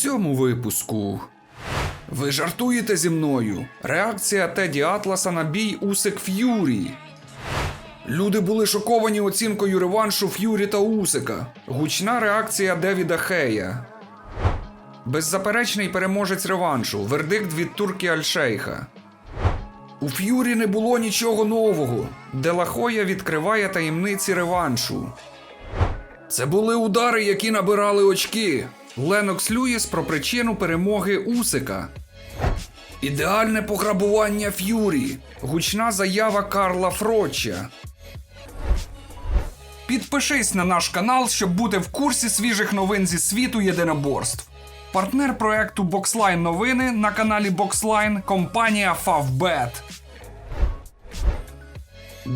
цьому випуску. Ви жартуєте зі мною? Реакція Теді Атласа на бій Усик Ф'юрі. Люди були шоковані оцінкою реваншу Ф'юрі та Усика. Гучна реакція Девіда Хея. Беззаперечний переможець реваншу. Вердикт від турки Альшейха. У Ф'юрі не було нічого нового. Делахоя відкриває таємниці реваншу. Це були удари, які набирали очки. Ленокс Люїс про причину перемоги Усика. Ідеальне пограбування Ф'юрі. Гучна заява Карла Фрочча. Підпишись на наш канал, щоб бути в курсі свіжих новин зі світу єдиноборств. Партнер проекту Boxline новини на каналі Boxline компанія Favbet.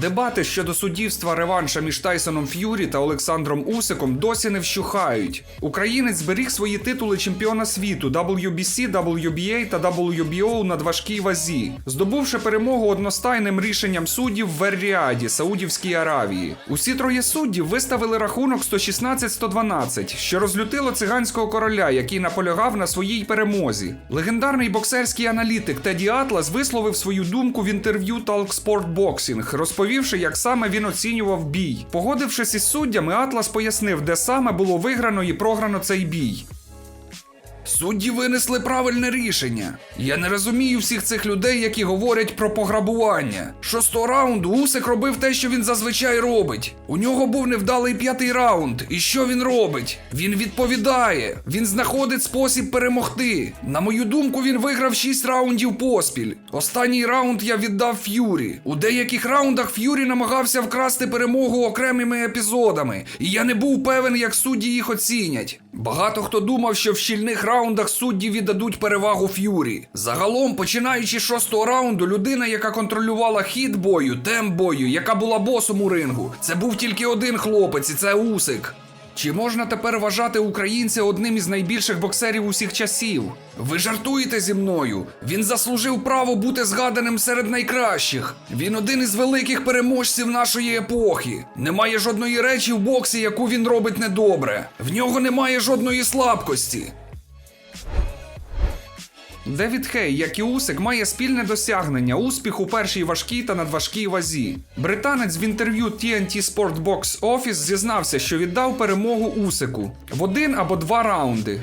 Дебати щодо суддівства реванша між Тайсоном Ф'юрі та Олександром Усиком досі не вщухають. Українець зберіг свої титули чемпіона світу WBC, WBA та WBO на важкій вазі, здобувши перемогу одностайним рішенням суддів в Ер-Ріаді, Саудівській Аравії. Усі троє суддів виставили рахунок 116-112, що розлютило циганського короля, який наполягав на своїй перемозі. Легендарний боксерський аналітик Теді Атлас висловив свою думку в інтерв'ю Talk Sport Boxing, розповівши, як саме він оцінював бій. Погодившись із суддями, Атлас пояснив, де саме було виграно і програно цей бій. Судді винесли правильне рішення. Я не розумію всіх цих людей, які говорять про пограбування. Шостого раунду Усик робив те, що він зазвичай робить. У нього був невдалий п'ятий раунд. І що він робить? Він відповідає. Він знаходить спосіб перемогти. На мою думку, він виграв 6 раундів поспіль. Останній раунд я віддав Ф'юрі. У деяких раундах Ф'юрі намагався вкрасти перемогу окремими епізодами, і я не був певен, як судді їх оцінять. Багато хто думав, що в щільних раундах судді віддадуть перевагу Ф'юрі. Загалом, починаючи з шостого раунду, людина, яка контролювала хід бою, темп бою, яка була босом у рингу, це був тільки один хлопець, і це Усик. Чи можна тепер вважати українця одним із найбільших боксерів усіх часів? Ви жартуєте зі мною? Він заслужив право бути згаданим серед найкращих. Він один із великих переможців нашої епохи. Немає жодної речі в боксі, яку він робить недобре. В нього немає жодної слабкості. Девід Хей, як і Усик, має спільне досягнення успіх у першій важкій та надважкій вазі. Британець в інтерв'ю TNT Sport Box Office зізнався, що віддав перемогу Усику в один або два раунди.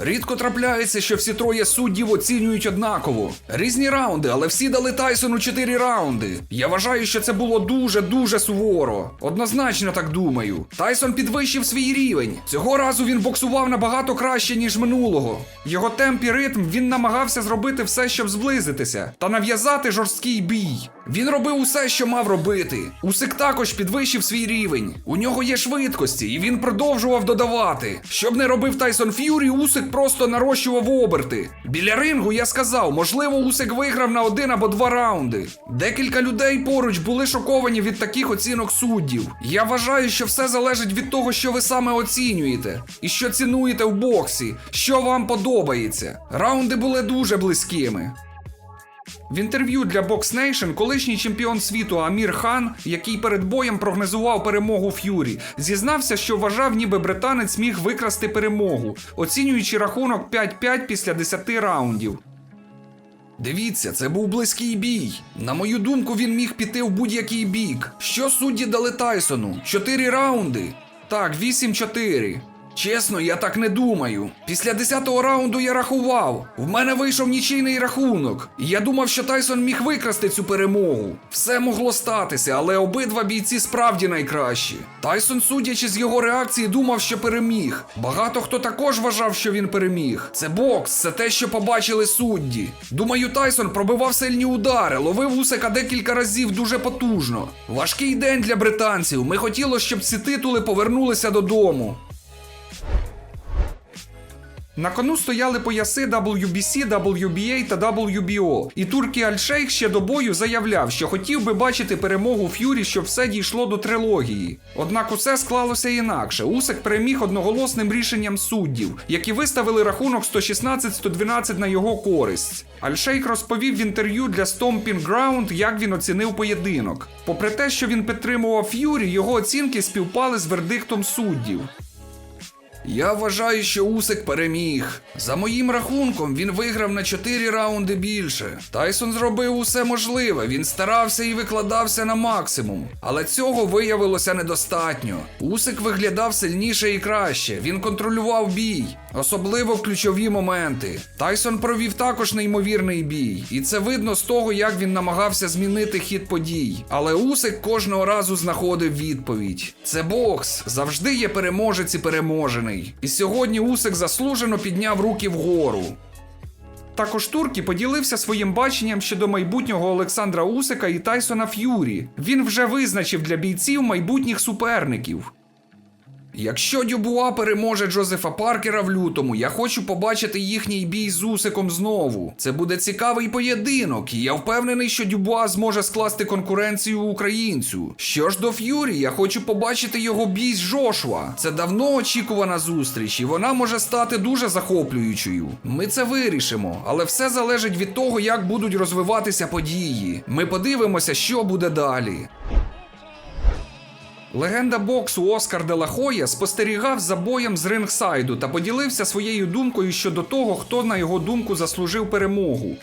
Рідко трапляється, що всі троє суддів оцінюють однаково. Різні раунди, але всі дали Тайсону 4 раунди. Я вважаю, що це було дуже-дуже суворо. Однозначно так думаю. Тайсон підвищив свій рівень. Цього разу він боксував набагато краще, ніж минулого. Його темп і ритм він намагався зробити все, щоб зблизитися, та нав'язати жорсткий бій. Він робив усе, що мав робити. Усик також підвищив свій рівень. У нього є швидкості, і він продовжував додавати. Щоб не робив Тайсон Ф'юрі, Усик просто нарощував оберти. Біля рингу я сказав, можливо, Усик виграв на один або два раунди. Декілька людей поруч були шоковані від таких оцінок суддів. Я вважаю, що все залежить від того, що ви саме оцінюєте, і що цінуєте в боксі, що вам подобається. Раунди були дуже близькими. В інтерв'ю для Box Nation колишній чемпіон світу Амір Хан, який перед боєм прогнозував перемогу Ф'юрі, зізнався, що вважав, ніби британець міг викрасти перемогу, оцінюючи рахунок 5-5 після 10 раундів. Дивіться, це був близький бій. На мою думку, він міг піти в будь-який бік. Що судді дали Тайсону? Чотири раунди? Так, 8-4. Чесно, я так не думаю. Після 10-го раунду я рахував. В мене вийшов нічийний рахунок. Я думав, що Тайсон міг викрасти цю перемогу. Все могло статися, але обидва бійці справді найкращі. Тайсон, судячи з його реакції, думав, що переміг. Багато хто також вважав, що він переміг. Це бокс, це те, що побачили судді. Думаю, Тайсон пробивав сильні удари, ловив Усика декілька разів дуже потужно. Важкий день для британців. Ми хотіли, щоб ці титули повернулися додому. На кону стояли пояси WBC, WBA та WBO. І турки Альшейх ще до бою заявляв, що хотів би бачити перемогу Ф'юрі, щоб все дійшло до трилогії. Однак усе склалося інакше. Усик переміг одноголосним рішенням суддів, які виставили рахунок 116-112 на його користь. Альшейх розповів в інтерв'ю для Stomping Ground, як він оцінив поєдинок. Попри те, що він підтримував Ф'юрі, його оцінки співпали з вердиктом суддів. Я вважаю, що Усик переміг. За моїм рахунком, він виграв на 4 раунди більше. Тайсон зробив усе можливе, він старався і викладався на максимум. Але цього виявилося недостатньо. Усик виглядав сильніше і краще. Він контролював бій, особливо ключові моменти. Тайсон провів також неймовірний бій, і це видно з того, як він намагався змінити хід подій. Але Усик кожного разу знаходив відповідь. Це бокс. Завжди є переможець і переможений. І сьогодні Усик заслужено підняв руки вгору. Також Туркі поділився своїм баченням щодо майбутнього Олександра Усика і Тайсона Ф'юрі. Він вже визначив для бійців майбутніх суперників. Якщо Дюбуа переможе Джозефа Паркера в лютому, я хочу побачити їхній бій з Усиком знову. Це буде цікавий поєдинок, і я впевнений, що Дюбуа зможе скласти конкуренцію українцю. Що ж до Ф'юрі, я хочу побачити його бій з Жошуа. Це давно очікувана зустріч, і вона може стати дуже захоплюючою. Ми це вирішимо, але все залежить від того, як будуть розвиватися події. Ми подивимося, що буде далі. Легенда боксу Оскар Делахоя спостерігав за боєм з рингсайду та поділився своєю думкою щодо того, хто, на його думку, заслужив перемогу.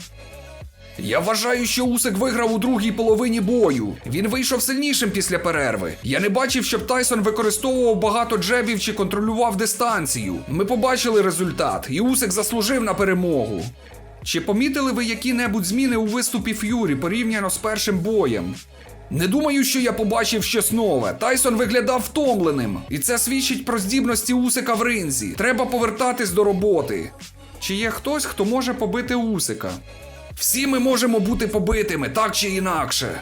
Я вважаю, що Усик виграв у другій половині бою. Він вийшов сильнішим після перерви. Я не бачив, щоб Тайсон використовував багато джебів чи контролював дистанцію. Ми побачили результат, і Усик заслужив на перемогу. Чи помітили ви які-небудь зміни у виступі Ф'юрі порівняно з першим боєм? Не думаю, що я побачив щось нове. Тайсон виглядав втомленим, і це свідчить про здібності Усика в ринзі. Треба повертатись до роботи. Чи є хтось, хто може побити Усика? Всі ми можемо бути побитими, так чи інакше.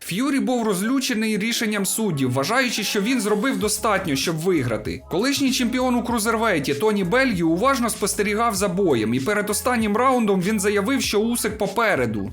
Ф'юрі був розлючений рішенням суддів, вважаючи, що він зробив достатньо, щоб виграти. Колишній чемпіон у крузервейті Тоні Бельгію уважно спостерігав за боєм, і перед останнім раундом він заявив, що Усик попереду.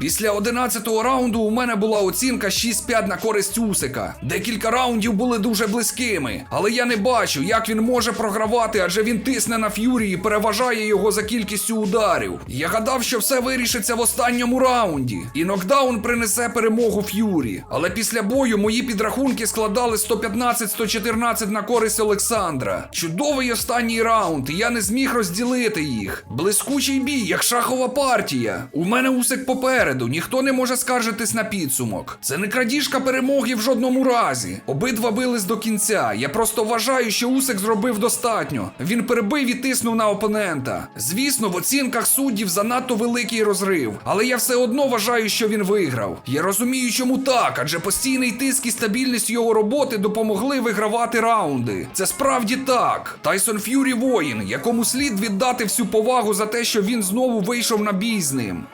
Після 11-го раунду у мене була оцінка 6-5 на користь Усика. Декілька раундів були дуже близькими, але я не бачу, як він може програвати, адже він тисне на Ф'юрі і переважає його за кількістю ударів. Я гадав, що все вирішиться в останньому раунді, і нокдаун принесе перемогу Ф'юрі. Але після бою мої підрахунки складали 115-114 на користь Олександра. Чудовий останній раунд, і я не зміг розділити їх. Блискучий бій, як шахова партія. У мене Усик попереду, ніхто не може скаржитись на підсумок. Це не крадіжка перемоги в жодному разі. Обидва бились до кінця. Я просто вважаю, що Усик зробив достатньо. Він перебив і тиснув на опонента. Звісно, в оцінках суддів занадто великий розрив, але я все одно вважаю, що він виграв. Я розумію, чому так, адже постійний тиск і стабільність його роботи допомогли вигравати раунди. Це справді так. Тайсон Ф'юрі воїн, якому слід віддати всю повагу за те, що він знову вийшов на бій з ним.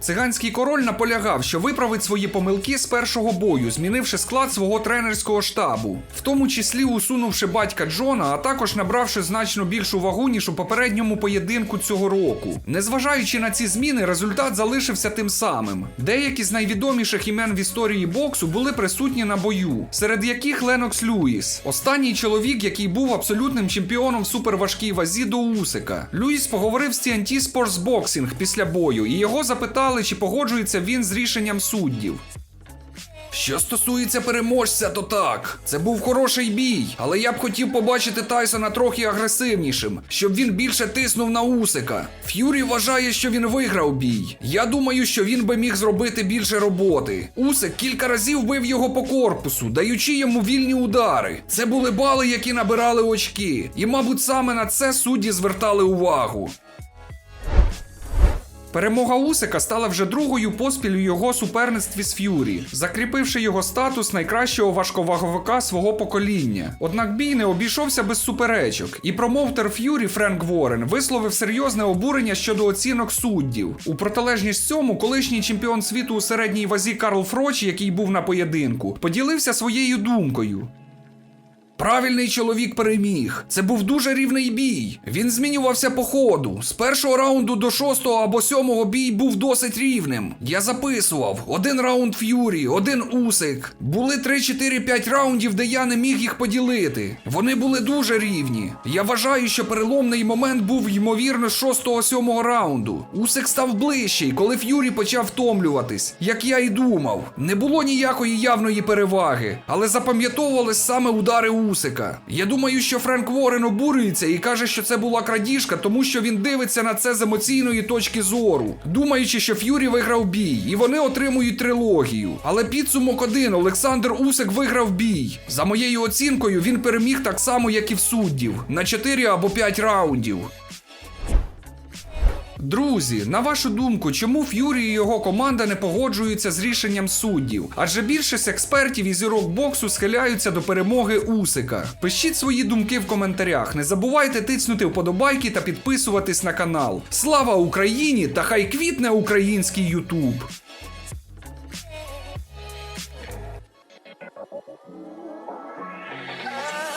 Циганський король наполягав, що виправить свої помилки з першого бою, змінивши склад свого тренерського штабу, в тому числі усунувши батька Джона, а також набравши значно більшу вагу, ніж у попередньому поєдинку цього року. Незважаючи на ці зміни, результат залишився тим самим. Деякі з найвідоміших імен в історії боксу були присутні на бою, серед яких Ленокс Люїс, останній чоловік, який був абсолютним чемпіоном в суперважкій вазі до Усика. Люїс поговорив з TNT Sports Boxing після бою, і його запитали, чи погоджується він з рішенням суддів. Що стосується переможця, то так. Це був хороший бій, але я б хотів побачити Тайсона трохи агресивнішим, щоб він більше тиснув на Усика. Ф'юрі вважає, що він виграв бій. Я думаю, що він би міг зробити більше роботи. Усик кілька разів бив його по корпусу, даючи йому вільні удари. Це були бали, які набирали очки. І, мабуть, саме на це судді звертали увагу. Перемога Усика стала вже другою поспіль у його суперництві з Ф'юрі, закріпивши його статус найкращого важковаговика свого покоління. Однак бій не обійшовся без суперечок, і промоутер Ф'юрі Френк Ворен висловив серйозне обурення щодо оцінок суддів. У протилежність цьому, колишній чемпіон світу у середній вазі Карл Фроч, який був на поєдинку, поділився своєю думкою. Правильний чоловік переміг. Це був дуже рівний бій. Він змінювався по ходу. З першого раунду до шостого або сьомого бій був досить рівним. Я записував: один раунд Ф'юрі, один Усик. Були 3-4-5 раундів, де я не міг їх поділити. Вони були дуже рівні. Я вважаю, що переломний момент був ймовірно з 6-7 раунду. Усик став ближчий, коли Ф'юрі почав втомлюватись, як я і думав. Не було ніякої явної переваги, але запам'ятовувались саме удари Усика. Я думаю, що Френк Ворен обурюється і каже, що це була крадіжка, тому що він дивиться на це з емоційної точки зору, думаючи, що Ф'юрі виграв бій, і вони отримують трилогію. Але підсумок один Олександр Усик виграв бій. За моєю оцінкою, він переміг так само, як і в суддів, на 4 або 5 раундів. Друзі, на вашу думку, чому Ф'юрі і його команда не погоджуються з рішенням суддів? Адже більшість експертів і зірок боксу схиляються до перемоги Усика. Пишіть свої думки в коментарях. Не забувайте тиснути вподобайки та підписуватись на канал. Слава Україні! Та хай квітне український Ютуб!